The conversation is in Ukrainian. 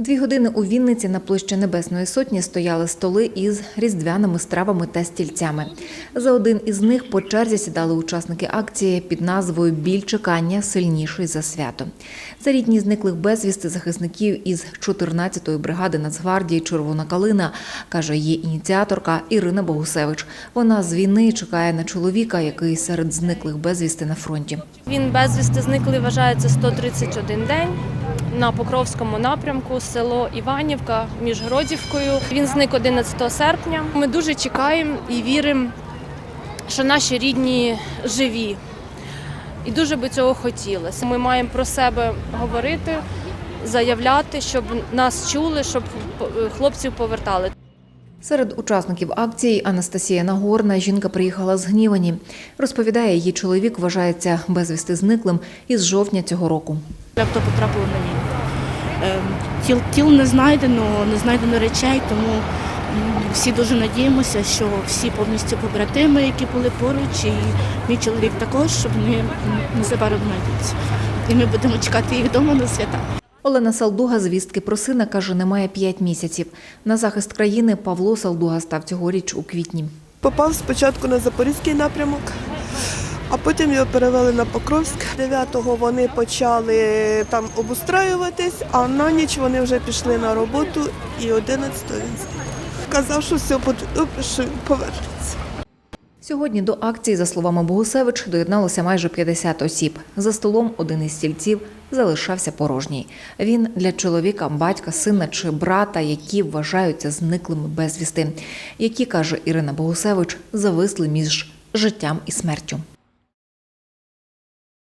Дві години у Вінниці на площі Небесної Сотні стояли столи із різдвяними стравами та стільцями. За один із них по черзі сідали учасники акції під назвою Біль чекання сильніший за свято. Це рідні зниклих безвісти захисників із 14-ї бригади Нацгвардії Червона калина, каже її ініціаторка Ірина Богусевич. Вона з війни чекає на чоловіка, який серед зниклих безвісти на фронті. Він безвісти зниклий вважається 131 день на Покровському напрямку, село Іванівка між Гродівкою. Він зник 11 серпня. Ми дуже чекаємо і віримо, що наші рідні живі. І дуже би цього хотілося. Ми маємо про себе говорити, заявляти, щоб нас чули, щоб хлопців повертали. Серед учасників акції Анастасія Нагорна жінка приїхала з Гнівані. Розповідає, її чоловік вважається безвісти зниклим із жовтня цього року. Хто потрапив на війну. Ем, Тіл, тіл не знайдено, не знайдено речей, тому всі дуже надіємося, що всі повністю побратими, які були поруч, і мій чоловік також, щоб вони незабаром знайдуться. І ми будемо чекати їх вдома на свята. Олена Салдуга звістки про сина каже, немає п'ять місяців. На захист країни Павло Салдуга став цьогоріч у квітні. Попав спочатку на Запорізький напрямок, а потім його перевели на Покровськ. 9-го вони почали там обустраюватись, а на ніч вони вже пішли на роботу і 11-го він сказав, що все буде добре, що він повернеться. Сьогодні до акції, за словами Богусевич, доєдналося майже 50 осіб. За столом один із стільців залишався порожній. Він для чоловіка, батька, сина чи брата, які вважаються зниклими безвісти, які каже Ірина Богусевич, зависли між життям і смертю.